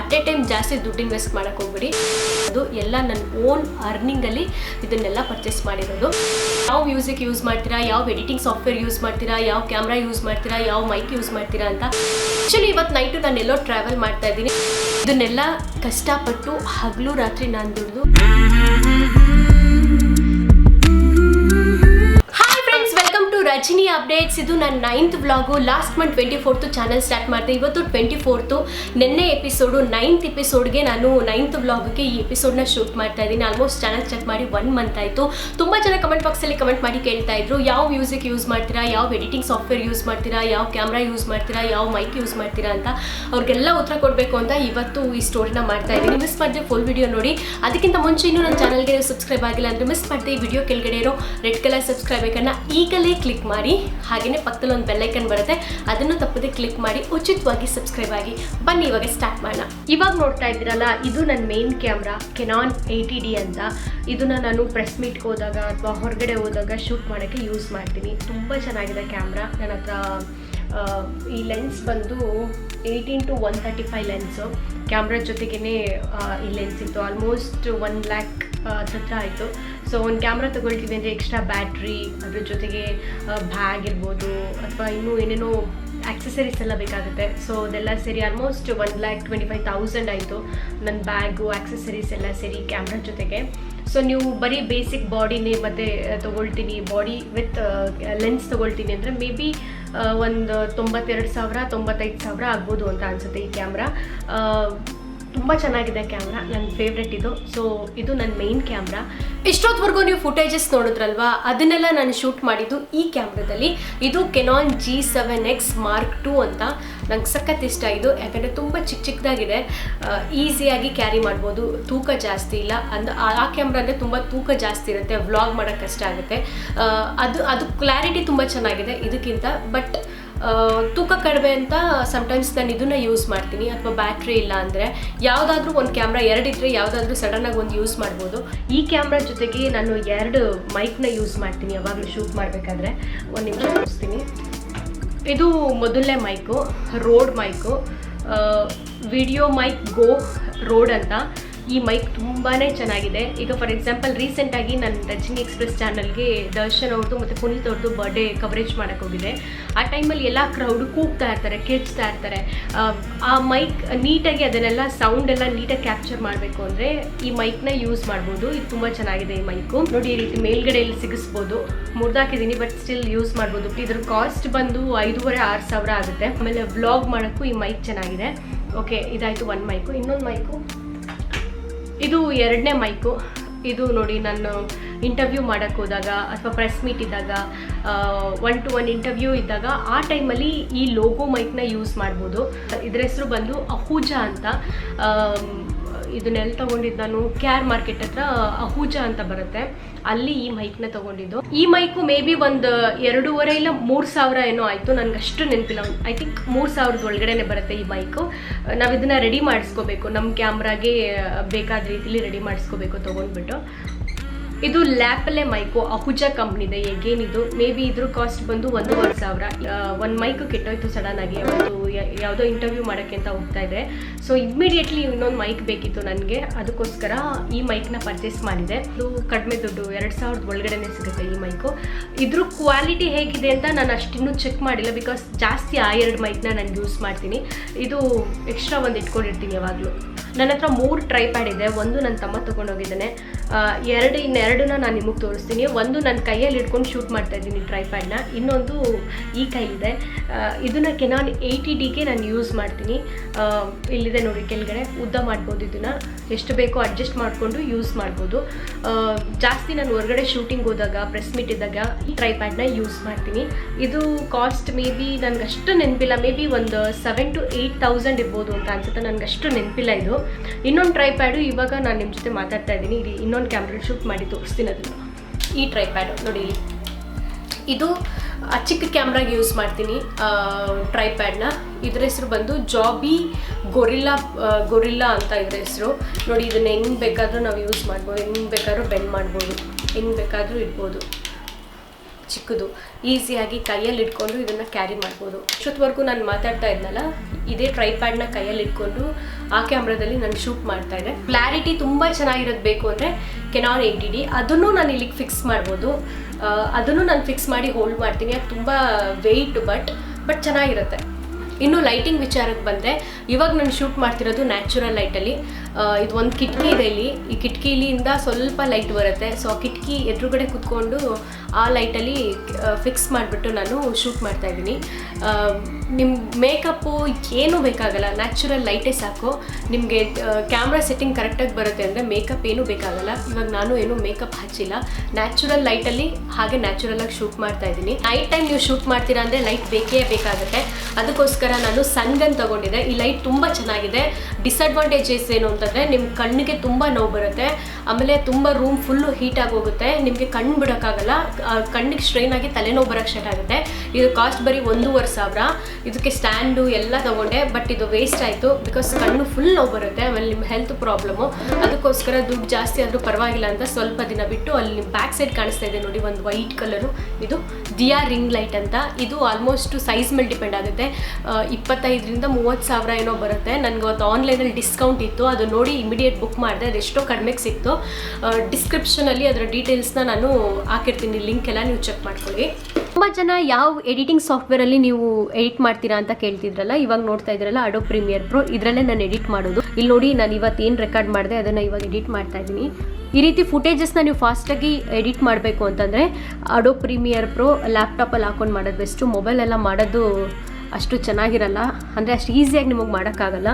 At A time ಜಾಸ್ತಿ ದುಡ್ಡು invest ಮಾಡೋಕ್ಕೆ ಹೋಗ್ಬಿಡಿ. ಅದು ಎಲ್ಲ ನನ್ನ ಓನ್ ಅರ್ನಿಂಗಲ್ಲಿ ಇದನ್ನೆಲ್ಲ ಪರ್ಚೇಸ್ ಮಾಡಿರೋದು. ಯಾವ ಮ್ಯೂಸಿಕ್ ಯೂಸ್ ಮಾಡ್ತೀರಾ, ಯಾವ ಎಡಿಟಿಂಗ್ ಸಾಫ್ಟ್ವೇರ್ ಯೂಸ್ ಮಾಡ್ತೀರಾ, ಯಾವ ಕ್ಯಾಮ್ರಾ ಯೂಸ್ ಮಾಡ್ತೀರಾ, ಯಾವ ಮೈಕ್ ಯೂಸ್ ಮಾಡ್ತೀರಾ ಅಂತ. ಆ್ಯಕ್ಚುಲಿ ಇವತ್ತು ನೈಟು ನಾನು ಎಲ್ಲೋ ಟ್ರಾವೆಲ್ ಮಾಡ್ತಾ ಇದ್ದೀನಿ. ಇದನ್ನೆಲ್ಲ ಕಷ್ಟಪಟ್ಟು ಹಗಲು ರಾತ್ರಿ ನಾನು ದುಡಿದು. ರಜನಿ ಅಪ್ಡೇಟ್ಸ್ ಇದು ನನ್ನ ninth vlog last month twenty fourth channel start ಮಾಡಿದೆ. ಇವತ್ತು ಟ್ವೆಂಟಿ ಫೋರ್ತು ನಿನ್ನೆ ಎಪಿಸೋಡು ನೈನ್ತ್ ಎಪಿಸೋಡ್ಗೆ ನಾನು ನೈನ್ತ್ ವ್ಲಾಗ್ಗೆ ಈ ಎಪಿಸೋಡ್ನ ಶೂಟ್ ಮಾಡ್ತಾ ಇದ್ದೀನಿ. ಆಲ್ಮೋಸ್ಟ್ ಚಾನಲ್ ಚೆಕ್ ಮಾಡಿ ಒನ್ ಮಂತ್ ಆಯಿತು. ತುಂಬ ಜನ ಕಮೆಂಟ್ ಬಾಕ್ಸಲ್ಲಿ ಕಮೆಂಟ್ ಮಾಡಿ ಕೇಳ್ತಾ ಇದ್ರು. ಯಾವ ಮ್ಯೂಸಿಕ್ ಯೂಸ್ ಮಾಡ್ತೀರಾ? ಯಾವ ಎಡಿಟಿಂಗ್ ಸಾಫ್ಟ್ವೇರ್ ಯೂಸ್ ಮಾಡ್ತೀರಾ? ಯಾವ ಕ್ಯಾಮ್ರಾ ಯೂಸ್ ಮಾಡ್ತೀರಾ? ಯಾವ ಮೈಕ್ ಯೂಸ್ ಮಾಡ್ತೀರಾ ಅಂತ ಅವ್ರಿಗೆಲ್ಲ ಉತ್ತರ ಕೊಡಬೇಕು ಅಂತ ಇವತ್ತು ಈ ಸ್ಟೋರಿನ ಮಾಡ್ತಾ ಇದ್ದೀನಿ. ಮಿಸ್ ಮಾಡಿದೆ ಫುಲ್ ವಿಡಿಯೋ ನೋಡಿ. ಅದಕ್ಕಿಂತ ಮುಂಚೆ ಇನ್ನೂ ನನ್ನ ಚಾನಲ್ಗೆ ಸಬ್ಸ್ಕ್ರೈಬ್ ಆಗಿಲ್ಲ ಅಂದರೆ ಮಿಸ್ ಮಾಡಿದೆ. ಈ ವಿಡಿಯೋ ಕೆಳಗಡೆ ಇರೋ ರೆಡ್ ಕಲರ್ ಸಬ್ಸ್ಕ್ರೈಬ್ ಐಕನ್ನ ಈಗಲೇ ಕ್ಲಿಕ್ ಮಾಡಿ ಹಾಗೆಯೇ ಪಕ್ಕದಲ್ಲಿ ಒಂದು ಬೆಲ್ಲೈಕನ್ ಬರುತ್ತೆ, ಅದನ್ನು ತಪ್ಪದೆ ಕ್ಲಿಕ್ ಮಾಡಿ, ಉಚಿತವಾಗಿ ಸಬ್ಸ್ಕ್ರೈಬ್ ಆಗಿ. ಬನ್ನಿ, ಇವಾಗ ಸ್ಟಾರ್ಟ್ ಮಾಡೋಣ. ಇವಾಗ ನೋಡ್ತಾ ಇದ್ದೀರಲ್ಲ, ಇದು ನನ್ನ main camera Canon eighty D ಅಂತ. ಇದನ್ನು ನಾನು ಪ್ರೆಸ್ ಮೀಟ್ಗೆ ಹೋದಾಗ ಅಥವಾ ಹೊರಗಡೆ ಹೋದಾಗ ಶೂಟ್ ಮಾಡೋಕ್ಕೆ ಯೂಸ್ ಮಾಡ್ತೀನಿ. ತುಂಬ ಚೆನ್ನಾಗಿದೆ ಕ್ಯಾಮ್ರಾ ನನ್ನ ಹತ್ರ ಈ ಲೆನ್ಸ್ ಬಂದು eighteen to one thirty five lens camera ಜೊತೆಗೇ ಈ ಲೆನ್ಸ್ ಇತ್ತು. ಆಲ್ಮೋಸ್ಟ್ ಒನ್ ಲ್ಯಾಕ್ ಹತ್ರ ಆಯಿತು ಸೊ ಒಂದು ಕ್ಯಾಮ್ರಾ ತೊಗೊಳ್ತೀವಿ ಅಂದರೆ ಎಕ್ಸ್ಟ್ರಾ ಬ್ಯಾಟ್ರಿ ಅದ್ರ ಜೊತೆಗೆ ಬ್ಯಾಗ್ ಇರ್ಬೋದು, ಅಥವಾ ಇನ್ನೂ ಏನೇನೋ ಆಕ್ಸೆಸರೀಸ್ ಎಲ್ಲ ಬೇಕಾಗುತ್ತೆ. ಸೊ ಅದೆಲ್ಲ ಸೇರಿ almost one lakh twenty five thousand ಆಯಿತು. ನನ್ನ ಬ್ಯಾಗು ಆಕ್ಸೆಸರೀಸ್ ಎಲ್ಲ ಸೇರಿ ಕ್ಯಾಮ್ರಾ ಜೊತೆಗೆ. ಸೊ ನೀವು ಬರೀ ಬೇಸಿಕ್ ಬಾಡಿನೇ ಮತ್ತೆ ತೊಗೊಳ್ತೀನಿ. ಬಾಡಿ ವಿತ್ ಲೆನ್ಸ್ ತೊಗೊಳ್ತೀನಿ ಅಂದರೆ ಮೇ ಬಿ ಒಂದು ತೊಂಬತ್ತೆರಡು ಸಾವಿರ, ತೊಂಬತ್ತೈದು ಸಾವಿರ ಆಗ್ಬೋದು ಅಂತ ಅನಿಸುತ್ತೆ ಈ ಕ್ಯಾಮ್ರಾ ತುಂಬ ಚೆನ್ನಾಗಿದೆ ಕ್ಯಾಮ್ರಾ, ನನ್ನ ಫೇವ್ರೆಟ್ ಇದು. ಸೊ ಇದು ನನ್ನ ಮೇನ್ ಕ್ಯಾಮ್ರಾ. ಇಷ್ಟೊತ್ತವರೆಗೂ ನೀವು ಫುಟೇಜಸ್ ನೋಡಿದ್ರಲ್ವಾ? ಅದನ್ನೆಲ್ಲ ನಾನು ಶೂಟ್ ಮಾಡಿದ್ದು ಈ ಕ್ಯಾಮ್ರಾದಲ್ಲಿ. ಇದು Canon G seven X mark two ಅಂತ. ನಂಗೆ ಸಖತ್ ಇಷ್ಟ ಇದು. ಯಾಕಂದರೆ ತುಂಬ ಚಿಕ್ಕ ಚಿಕ್ಕದಾಗಿದೆ ಈಸಿಯಾಗಿ ಕ್ಯಾರಿ ಮಾಡ್ಬೋದು. ತೂಕ ಜಾಸ್ತಿ ಇಲ್ಲ. ಅಂದ, ಆ ಕ್ಯಾಮ್ರಾ ಅಂದರೆ ತುಂಬ ತೂಕ ಜಾಸ್ತಿ ಇರುತ್ತೆ. ವ್ಲಾಗ್ ಮಾಡೋಕ್ಕೆ ಕಷ್ಟ ಆಗುತ್ತೆ. ಅದು ಅದು ಕ್ಲಾರಿಟಿ ತುಂಬ ಚೆನ್ನಾಗಿದೆ ಇದಕ್ಕಿಂತ. ಬಟ್ ತೂಕ ಕಡಿಮೆ ಅಂತ ಸಮ್ಟೈಮ್ಸ್ ನಾನು ಇದನ್ನ ಯೂಸ್ ಮಾಡ್ತೀನಿ. ಅಥವಾ ಬ್ಯಾಟ್ರಿ ಇಲ್ಲ ಅಂದರೆ ಯಾವುದಾದ್ರೂ ಒಂದು ಕ್ಯಾಮ್ರಾ ಎರಡಿದ್ರೆ ಯಾವುದಾದ್ರೂ ಸಡನ್ನಾಗಿ ಒಂದು ಯೂಸ್ ಮಾಡ್ಬೋದು. ಈ ಕ್ಯಾಮ್ರಾ ಜೊತೆಗೆ ನಾನು ಎರಡು ಮೈಕ್ನ ಯೂಸ್ ಮಾಡ್ತೀನಿ ಯಾವಾಗಲೂ ಶೂಟ್ ಮಾಡಬೇಕಾದ್ರೆ. ಒಂದು ನಿಮಿಷ ತೋರಿಸ್ತೀನಿ. ಇದು ಮೊದಲನೇ mic Rode mic video mic go Rode ಅಂತ. ಈ ಮೈಕ್ ತುಂಬಾ ಚೆನ್ನಾಗಿದೆ. ಈಗ ಫಾರ್ ಎಕ್ಸಾಂಪಲ್ ರೀಸೆಂಟಾಗಿ ನಾನು ರಜನಿ ಎಕ್ಸ್ಪ್ರೆಸ್ ಚಾನಲ್ಗೆ ದರ್ಶನ್ ಅವ್ರದ್ದು ಮತ್ತು ಪುನೀತ್ ಅವ್ರದ್ದು ಬರ್ಡೇ ಕವರೇಜ್ ಮಾಡೋಕ್ಕೆ ಹೋಗಿದೆ. ಆ ಟೈಮಲ್ಲಿ ಎಲ್ಲ ಕ್ರೌಡ್ ಕೂಗ್ತಾ ಇರ್ತಾರೆ ಕಿಡ್ಸ್ತಾ ಇರ್ತಾರೆ. ಆ, ಆ ಮೈಕ್ ನೀಟಾಗಿ ಅದನ್ನೆಲ್ಲ ಸೌಂಡ್ ಎಲ್ಲ ನೀಟಾಗಿ ಕ್ಯಾಪ್ಚರ್ ಮಾಡಬೇಕು ಅಂದರೆ ಈ ಮೈಕ್ನ ಯೂಸ್ ಮಾಡ್ಬೋದು. ಇದು ತುಂಬ ಚೆನ್ನಾಗಿದೆ ಈ ಮೈಕು ನೋಡಿ ಈ ರೀತಿ ಮೇಲ್ಗಡೆಯಲ್ಲಿ ಸಿಗಿಸ್ಬೋದು. ಮುರಿದಾಕಿದ್ದೀನಿ ಬಟ್ ಸ್ಟಿಲ್ ಯೂಸ್ ಮಾಡ್ಬೋದು. ಇದ್ರ ಕಾಸ್ಟ್ ಬಂದು ಐದೂವರೆ ಆರು ಸಾವಿರ ಆಗುತ್ತೆ. ಆಮೇಲೆ ವ್ಲಾಗ್ ಮಾಡೋಕ್ಕೂ ಈ ಮೈಕ್ ಚೆನ್ನಾಗಿದೆ. ಓಕೆ ಇದಾಯಿತು ಒಂದು ಮೈಕು ಇನ್ನೊಂದು ಮೈಕು ಇದು ಎರಡನೇ ಮೈಕು ಇದು ನೋಡಿ ನಾನು ಇಂಟರ್ವ್ಯೂ ಮಾಡೋಕ್ಕೆ ಹೋದಾಗ ಅಥವಾ ಪ್ರೆಸ್ ಮೀಟ್ ಇದ್ದಾಗ ಒನ್ ಟು ಒನ್ ಇಂಟರ್ವ್ಯೂ ಇದ್ದಾಗ ಆ ಟೈಮಲ್ಲಿ ಈ ಲೋಗೋ ಮೈಕ್ನ ಯೂಸ್ ಮಾಡ್ಬೋದು. ಇದ್ರ ಹೆಸರು ಬಂದು ಅಹೂಜಾ ಅಂತ. ಇದನ್ನೆಲ್ಲ ತೊಗೊಂಡಿದ್ದು ನಾನು ಕ್ಯಾರ್ ಮಾರ್ಕೆಟ್ ಹತ್ರ, ಅಹೂಜಾ ಅಂತ ಬರುತ್ತೆ. ಅಲ್ಲಿ ಈ ಮೈಕ್ನ ತಗೊಂಡಿದ್ದು. ಈ ಮೈಕು ಮೇ ಬಿ ಒಂದು ಎರಡೂವರೆ ಇಲ್ಲ ಮೂರು ಸಾವಿರ ಏನೋ ಆಯಿತು. ನನಗೆ ಅಷ್ಟು ನೆನಪಿಲ್ಲ. ಐ ಥಿಂಕ್ ಮೂರು ಸಾವಿರದ ಒಳಗಡೆನೆ ಬರುತ್ತೆ ಈ ಮೈಕು ನಾವು ಇದನ್ನ ರೆಡಿ ಮಾಡಿಸ್ಕೋಬೇಕು. ನಮ್ಮ ಕ್ಯಾಮ್ರಾಗೆ ಬೇಕಾದ ರೀತಿಲಿ ರೆಡಿ ಮಾಡಿಸ್ಕೋಬೇಕು ತೊಗೊಂಡ್ಬಿಟ್ಟು. ಇದು ಲ್ಯಾಪಲೆ ಮೈಕು, ಅಹುಜಾ ಕಂಪ್ನಿದೆ ಎಗೇನ್ ಇದು ಮೇ ಬಿ ಇದ್ರ ಕಾಸ್ಟ್ ಬಂದು ಒಂದೂವರೆ ಸಾವಿರ. ಒಂದು ಮೈಕು ಕೆಟ್ಟೋಯ್ತು ಸಡನ್ ಆಗಿ ಅವತ್ತು ಯಾವುದೋ ಇಂಟರ್ವ್ಯೂ ಮಾಡೋಕ್ಕೆ ಅಂತ ಹೋಗ್ತಾ ಇದೆ ಸೊ ಇಮ್ಮಿಡಿಯೇಟ್ಲಿ ಇನ್ನೊಂದು ಮೈಕ್ ಬೇಕಿತ್ತು ನನಗೆ. ಅದಕ್ಕೋಸ್ಕರ ಈ ಮೈಕ್ನ ಪರ್ಚೇಸ್ ಮಾಡಿದೆ. ಇದು ಕಡಿಮೆ ದುಡ್ಡು, ಎರಡು ಸಾವಿರದ ಒಳಗಡೆನೆ ಸಿಗುತ್ತೆ ಈ ಮೈಕು. ಇದ್ರ ಕ್ವಾಲಿಟಿ ಹೇಗಿದೆ ಅಂತ ನಾನು ಅಷ್ಟಿನ್ನೂ ಚೆಕ್ ಮಾಡಿಲ್ಲ ಬಿಕಾಸ್ ಜಾಸ್ತಿ ಆ ಎರಡು ಮೈಕ್ನ ನಾನು ಯೂಸ್ ಮಾಡ್ತೀನಿ. ಇದು ಎಕ್ಸ್ಟ್ರಾ ಒಂದು ಇಟ್ಕೊಂಡಿರ್ತೀನಿ ಯಾವಾಗಲೂ. ನನ್ನ ಹತ್ರ ಮೂರು ಟ್ರೈ ಪ್ಯಾಡ್ ಇದೆ. ಒಂದು ನನ್ನ ತಮ್ಮ ತೊಗೊಂಡೋಗಿದ್ದಾನೆ ಎರಡು, ಇನ್ನೆರಡನ್ನ ನಾನು ನಿಮಗೆ ತೋರಿಸ್ತೀನಿ. ಒಂದು ನನ್ನ ಕೈಯಲ್ಲಿ ಹಿಡ್ಕೊಂಡು ಶೂಟ್ ಮಾಡ್ತಾ ಇದ್ದೀನಿ ಟ್ರೈ ಪ್ಯಾಡ್ನ ಇನ್ನೊಂದು ಈ ಕೈ ಇದೆ ಇದನ್ನ ಕೆನಾನ್ ಏಯ್ಟಿ ಡಿಗೆ ನಾನು ಯೂಸ್ ಮಾಡ್ತೀನಿ. ಇಲ್ಲಿದೆ ನೋಡಿ ಕೆಳಗಡೆ. ಉದ್ದ ಮಾಡ್ಬೋದು ಇದನ್ನು. ಎಷ್ಟು ಬೇಕೋ ಅಡ್ಜಸ್ಟ್ ಮಾಡಿಕೊಂಡು ಯೂಸ್ ಮಾಡ್ಬೋದು. ಜಾಸ್ತಿ ನಾನು ಹೊರಗಡೆ ಶೂಟಿಂಗ್ ಹೋದಾಗ ಪ್ರೆಸ್ ಮೀಟ್ ಇದ್ದಾಗ ಈ ಟ್ರೈ ಪ್ಯಾಡ್ನ ಯೂಸ್ ಮಾಡ್ತೀನಿ. ಇದು ಕಾಸ್ಟ್ ಮೇ ಬಿ ನನಗಷ್ಟು ನೆನಪಿಲ್ಲ. ಮೇ ಬಿ ಒಂದು ಸೆವೆನ್ ಟು ಏಯ್ಟ್ ತೌಸಂಡ್ ಇರ್ಬೋದು ಅಂತ ಅನ್ಸುತ್ತೆ. ನನಗಷ್ಟು ನೆನಪಿಲ್ಲ ಇದು. ಇನ್ನೊಂದು ಟ್ರೈ ಪ್ಯಾಡು ಇವಾಗ ನಾನು ನಿಮ್ಮ ಜೊತೆ ಮಾತಾಡ್ತಾ ಇದ್ದೀನಿ. ಇಲ್ಲಿ ಇನ್ನೊಂದು ಕ್ಯಾಮ್ರಾ ಶೂಟ್ ಮಾಡಿ ತೋರಿಸ್ತೀನಿ ಅದನ್ನು. ಈ ಟ್ರೈ ಪ್ಯಾಡು ನೋಡಿ. ಇಲ್ಲಿ ಇದು ಚಿಕ್ಕ ಕ್ಯಾಮ್ರಾಗೆ ಯೂಸ್ ಮಾಡ್ತೀನಿ ಟ್ರೈ ಪ್ಯಾಡ್ನ ಇದ್ರ ಹೆಸರು ಬಂದು ಜಾಬಿ ಗೊರಿಲ್ಲಾ ಗೊರಿಲ್ಲಾ ಅಂತ ಇದ್ರ ಹೆಸರು. ನೋಡಿ, ಇದನ್ನು ಹೆಂಗೆ ಬೇಕಾದರೂ ನಾವು ಯೂಸ್ ಮಾಡ್ಬೋದು, ಹೆಂಗೆ ಬೇಕಾದ್ರೂ ಬೆಂಡ್ ಮಾಡ್ಬೋದು, ಹೆಂಗೆ ಬೇಕಾದರೂ ಇಡ್ಬೋದು. ಚಿಕ್ಕದು ಈಸಿಯಾಗಿ ಕೈಯಲ್ಲಿ ಇಟ್ಕೊಂಡು ಇದನ್ನು ಕ್ಯಾರಿ ಮಾಡ್ಬೋದು. ಇಷ್ಟೊತ್ತವರೆಗೂ ನಾನು ಮಾತಾಡ್ತಾ ಇದ್ನಲ್ಲ, ಇದೇ ಟ್ರೈಪ್ಯಾಡ್ನ ಕೈಯಲ್ಲಿ ಇಟ್ಕೊಂಡು ಆ ಕ್ಯಾಮ್ರಾದಲ್ಲಿ ನಾನು ಶೂಟ್ ಮಾಡ್ತಾ ಇದ್ದೆ. ಕ್ಲಾರಿಟಿ ತುಂಬ ಚೆನ್ನಾಗಿರೋದು ಬೇಕು ಅಂದರೆ ಕೆನಾನ್ ಏಯ್ಟಿ ಡಿ ಅದನ್ನು ನಾನು ಇಲ್ಲಿಗೆ ಫಿಕ್ಸ್ ಮಾಡ್ಬೋದು. ಅದನ್ನು ನಾನು ಫಿಕ್ಸ್ ಮಾಡಿ ಹೋಲ್ಡ್ ಮಾಡ್ತೀನಿ. ಅದು ತುಂಬ ವೆಯ್ಟ್ ಬಟ್ ಬಟ್ ಚೆನ್ನಾಗಿರುತ್ತೆ. ಇನ್ನು ಲೈಟಿಂಗ್ ವಿಚಾರಕ್ಕೆ ಬಂದರೆ, ಇವಾಗ ನಾನು ಶೂಟ್ ಮಾಡ್ತಿರೋದು ನ್ಯಾಚುರಲ್ ಲೈಟಲ್ಲಿ ಇದು ಒಂದು ಕಿಟಕಿ ಇದೆ ಇಲ್ಲಿ. ಈ ಕಿಟಕಿಲಿಂದ ಸ್ವಲ್ಪ ಲೈಟ್ ಬರುತ್ತೆ. ಸೊ ಆ ಕಿಟಕಿ ಎದುರುಗಡೆ ಕುತ್ಕೊಂಡು ಆ ಲೈಟಲ್ಲಿ ಫಿಕ್ಸ್ ಮಾಡಿಬಿಟ್ಟು ನಾನು ಶೂಟ್ ಮಾಡ್ತಾ ಇದ್ದೀನಿ. ನಿಮ್ಮ ಮೇಕಪ್ಪು ಏನೂ ಬೇಕಾಗಲ್ಲ. ನ್ಯಾಚುರಲ್ ಲೈಟೇ ಸಾಕು. ನಿಮಗೆ ಕ್ಯಾಮ್ರಾ ಸೆಟ್ಟಿಂಗ್ ಕರೆಕ್ಟಾಗಿ ಬರುತ್ತೆ ಅಂದರೆ ಮೇಕಪ್ ಏನೂ ಬೇಕಾಗಲ್ಲ. ಇವಾಗ ನಾನು ಏನು ಮೇಕಪ್ ಹಚ್ಚಿಲ್ಲ. ನ್ಯಾಚುರಲ್ ಲೈಟಲ್ಲಿ ಹಾಗೆ ನ್ಯಾಚುರಲಾಗಿ ಶೂಟ್ ಮಾಡ್ತಾ ಇದ್ದೀನಿ. ನೈಟ್ ಟೈಮ್ ನೀವು ಶೂಟ್ ಮಾಡ್ತೀರಾ ಅಂದರೆ ಲೈಟ್ ಬೇಕೇ ಬೇಕಾಗುತ್ತೆ. ಅದಕ್ಕೋಸ್ಕರ ನಾನು ಸನ್ಗನ್ ತೊಗೊಂಡಿದ್ದೆ. ಈ ಲೈಟ್ ತುಂಬ ಚೆನ್ನಾಗಿದೆ. ಡಿಸ್ಅಡ್ವಾಂಟೇಜಸ್ ಏನು ಅಂತಂದರೆ ನಿಮ್ಮ ಕಣ್ಣಿಗೆ ತುಂಬ ನೋವು ಬರುತ್ತೆ. ಆಮೇಲೆ ತುಂಬ ರೂಮ್ ಫುಲ್ಲು ಹೀಟ್ ಹೋಗುತ್ತೆ. ನಿಮಗೆ ಕಣ್ಣು ಬಿಡೋಕ್ಕಾಗಲ್ಲ. ಕಣ್ಣಿಗೆ ಸ್ಟ್ರೈನ್ ಆಗಿ ತಲೆನೋವು ಬರೋಕ್ಕೆ ಸ್ಟಾರ್ಟ್ ಆಗುತ್ತೆ. ಇದು ಕಾಸ್ಟ್ ಬರೀ ಒಂದೂವರೆ ಸಾವಿರ. ಇದಕ್ಕೆ ಸ್ಟ್ಯಾಂಡು ಎಲ್ಲ ತೊಗೊಂಡೆ ಬಟ್ ಇದು ವೇಸ್ಟ್ ಆಯಿತು ಬಿಕಾಸ್ ಕಣ್ಣು ಫುಲ್ ನೋವು ಬರುತ್ತೆ. ಆಮೇಲೆ ನಿಮ್ಮ ಹೆಲ್ತ್ ಪ್ರಾಬ್ಲಮ್ಮು ಅದಕ್ಕೋಸ್ಕರ ದುಡ್ಡು ಜಾಸ್ತಿ ಆದರೂ ಪರವಾಗಿಲ್ಲ ಅಂತ ಸ್ವಲ್ಪ ದಿನ ಬಿಟ್ಟು ಅಲ್ಲಿ ನಿಮ್ಮ ಬ್ಯಾಕ್ ಸೈಡ್ ಕಾಣಿಸ್ತಾ ಇದೆ ನೋಡಿ, ಒಂದು ವೈಟ್ ಕಲರು ಇದು ದಿಯಾ ರಿಂಗ್ ಲೈಟ್ ಅಂತ. ಇದು ಆಲ್ಮೋಸ್ಟ್ ಸೈಜ್ ಮೇಲೆ ಡಿಪೆಂಡ್ ಆಗುತ್ತೆ. ಇಪ್ಪತ್ತೈದರಿಂದ ಮೂವತ್ತು ಸಾವಿರ ಏನೋ ಬರುತ್ತೆ. ನನಗೆ ಅವತ್ತು ಆನ್ಲೈನಲ್ಲಿ ಡಿಸ್ಕೌಂಟ್ ಇತ್ತು. ಅದು ನೋಡಿ ಇಮಿಡಿಯೇಟ್ ಬುಕ್ ಮಾಡಿದೆ. ಅದೆಷ್ಟೋ ಕಡಿಮೆಗೆ ಸಿಕ್ತು. ಡಿಸ್ಕ್ರಿಪ್ಷನಲ್ಲಿ ಅದರ ಡೀಟೇಲ್ಸ್ನ ನಾನು ಹಾಕಿರ್ತೀನಿ. ಲಿಂಕ್ ಎಲ್ಲ ನೀವು ಚೆಕ್ ಮಾಡ್ಕೊಳ್ಳಿ. ತುಂಬ ಜನ ಯಾವ ಎಡಿಟಿಂಗ್ ಸಾಫ್ಟ್ವೇರಲ್ಲಿ ನೀವು ಎಡಿಟ್ ಮಾಡ್ತೀರಾ ಅಂತ ಕೇಳ್ತಿದ್ರಲ್ಲ, ಇವಾಗ ನೋಡ್ತಾ ಇದ್ರಲ್ಲ ಅಡೋ ಪ್ರೀಮಿಯರ್ ಪ್ರೋ ಇದರಲ್ಲೇ ನಾನು ಎಡಿಟ್ ಮಾಡೋದು. ಇಲ್ಲಿ ನೋಡಿ ನಾನು ಇವತ್ತು ಏನು ರೆಕಾರ್ಡ್ ಮಾಡಿದೆ, ಅದನ್ನು ಇವಾಗ ಎಡಿಟ್ ಮಾಡ್ತಾ ಇದ್ದೀನಿ. ಈ ರೀತಿ ಫುಟೇಜಸ್ನ ನೀವು ಫಾಸ್ಟಾಗಿ ಎಡಿಟ್ ಮಾಡಬೇಕು ಅಂತಂದರೆ ಅಡೋ ಪ್ರೀಮಿಯರ್ ಪ್ರೋ ಲ್ಯಾಪ್ಟಾಪಲ್ಲಿ ಹಾಕೊಂಡು ಮಾಡೋದು ಬೆಸ್ಟು ಮೊಬೈಲೆಲ್ಲ ಮಾಡೋದು ಅಷ್ಟು ಚೆನ್ನಾಗಿರಲ್ಲ. ಅಂದರೆ ಅಷ್ಟು ಈಸಿಯಾಗಿ ನಿಮಗೆ ಮಾಡೋಕ್ಕಾಗಲ್ಲ.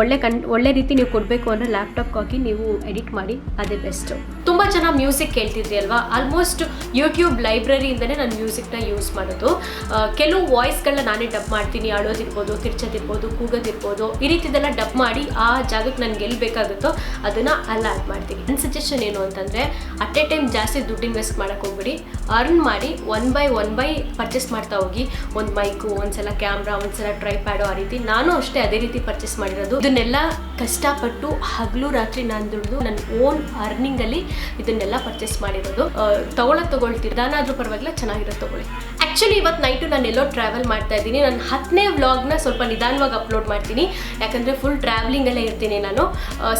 ಒಳ್ಳೆ ಕನ್, ಒಳ್ಳೆ ರೀತಿ ನೀವು ಕೊಡಬೇಕು ಅಂದರೆ ಲ್ಯಾಪ್ಟಾಪ್ ಹಾಕಿ ನೀವು ಎಡಿಟ್ ಮಾಡಿ, ಅದೇ ಬೆಸ್ಟು ತುಂಬ ಜನ ಮ್ಯೂಸಿಕ್ ಕೇಳ್ತಿದ್ರಿ ಅಲ್ವಾ ಆಲ್ಮೋಸ್ಟ್ ಯೂಟ್ಯೂಬ್ ಲೈಬ್ರರಿಯಿಂದನೇ ನಾನು ಮ್ಯೂಸಿಕ್ನ ಯೂಸ್ ಮಾಡೋದು. ಕೆಲವು ವಾಯ್ಸ್ಗಳನ್ನ ನಾನೇ ಡಬ್ ಮಾಡ್ತೀನಿ. ಅಳೋದಿರ್ಬೋದು ತಿರ್ಚೋದಿರ್ಬೋದು, ಕೂಗೋದಿರ್ಬೋದು. ಈ ರೀತಿದೆಲ್ಲ ಡಬ್ ಮಾಡಿ ಆ ಜಾಗಕ್ಕೆ ನನಗೆ ಎಲ್ಲಿ ಬೇಕಾಗುತ್ತೋ ಅದನ್ನು ಅಲ್ಲ ಆ್ಯಡ್ ಮಾಡ್ತೀನಿ. ನನ್ನ ಸಜೆಷನ್ ಏನು ಅಂತಂದರೆ ಅಟ್ ಎ ಟೈಮ್ ಜಾಸ್ತಿ ದುಡ್ಡು ಇನ್ವೆಸ್ಟ್ ಮಾಡೋಕ್ಕೆ ಹೋಗ್ಬಿಡಿ. ಅರ್ನ್ ಮಾಡಿ one by one by purchase ಮಾಡ್ತಾ ಹೋಗಿ. ಒಂದು ಮೈಕು ಒಂದ್ಸಲ ಕ್ಯಾಮ್ರಾ ಒಂದ್ಸಲ ಟ್ರೈ ಪ್ಯಾಡು ಆ ರೀತಿ. ನಾನು ಅಷ್ಟೇ ಅದೇ ರೀತಿ ಪರ್ಚೇಸ್ ಮಾಡಿರೋದು. ಇದನ್ನೆಲ್ಲ ಕಷ್ಟಪಟ್ಟು ಹಗಲು ರಾತ್ರಿ ನಾನು ದುಡಿದು ನನ್ನ ಓನ್ ಅರ್ನಿಂಗಲ್ಲಿ ಇದನ್ನೆಲ್ಲ ಪರ್ಚೇಸ್ ಮಾಡಿರೋದು. ತಗೊಳ್ಳೋದು ತಗೊಳ್ತೀರಿ ನಾನಾದ್ರೂ ಪರವಾಗಿಲ್ಲ, ಚೆನ್ನಾಗಿರೋದು ತಗೊಳ್ಳಿ. ಆ್ಯಕ್ಚುಲಿ ಇವತ್ತು ನೈಟು ನಾನು ಎಲ್ಲೋ ಟ್ರಾವೆಲ್ ಮಾಡ್ತಾ ಇದ್ದೀನಿ. ನಾನು ಹತ್ತನೇ ವ್ಲಾಗ್ನ ಸ್ವಲ್ಪ ನಿಧಾನವಾಗಿ ಅಪ್ಲೋಡ್ ಮಾಡ್ತೀನಿ. ಯಾಕಂದರೆ ಫುಲ್ ಟ್ರಾವೆಲಿಂಗಲ್ಲೇ ಇರ್ತೀನಿ ನಾನು.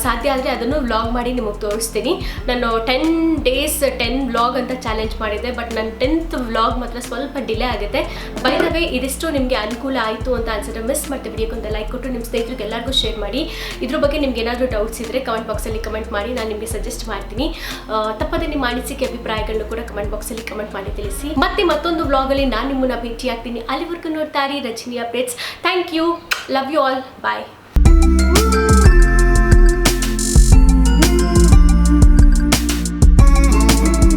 ಸಾಧ್ಯ ಆದರೆ ಅದನ್ನು ವ್ಲಾಗ್ ಮಾಡಿ ನಿಮಗೆ ತೋರಿಸ್ತೀನಿ. ನಾನು ಟೆನ್ ಡೇಸ್ ಟೆನ್ ವ್ಲಾಗ್ ಅಂತ ಚಾಲೆಂಜ್ ಮಾಡಿದ್ದೆ. ಬಟ್ ನನ್ನ ಟೆಂತ್ ವ್ಲಾಗ್ ಮಾತ್ರ ಸ್ವಲ್ಪ ಡಿಲೇ ಆಗುತ್ತೆ. ಬೈ ದ ವೇ ಇದಿಷ್ಟು ನಿಮಗೆ ಅನುಕೂಲ ಆಯಿತು ಅಂತ ಅನ್ಸಿದ್ರೆ ಮಿಸ್ ಮಾಡ್ತಾ ವಿಡಿಯೋಕ್ಕೆ ಒಂದು ಲೈಕ್ ಕೊಟ್ಟು ನಿಮ್ಮ ಸ್ನೇಹಿತರಿಗೆ ಎಲ್ಲರಿಗೂ ಶೇರ್ ಮಾಡಿ. ಇದ್ರ ಬಗ್ಗೆ ನಿಮ್ಗೆ ಏನಾದರೂ ಡೌಟ್ಸ್ ಇದ್ದರೆ ಕಮೆಂಟ್ ಬಾಕ್ಸಲ್ಲಿ ಕಮೆಂಟ್ ಮಾಡಿ. ನಾನು ನಿಮಗೆ ಸಜೆಸ್ಟ್ ಮಾಡ್ತೀನಿ. ತಪ್ಪದೇ ತಪ್ಪದೆ ನಿಮ್ಮ ಅನಿಸಿಕೆ, ಅಭಿಪ್ರಾಯಗಳನ್ನು ಕೂಡ ಕಮೆಂಟ್ ಬಾಕ್ಸಲ್ಲಿ ಕಮೆಂಟ್ ಮಾಡಿ ತಿಳಿಸಿ. ಮತ್ತೆ ಮತ್ತೊಂದು ವ್ಲಾಗಲ್ಲಿ ಮೇಲೆ ನಾನು ನಿಮ್ಮನ್ನು ಭೇಟಿ ಆಗ್ತೀನಿ. ಅಲ್ಲಿವರೆಗೂ ನೋಡ್ತಾ ಇರಿ Rajani updates. Thank you love you all bye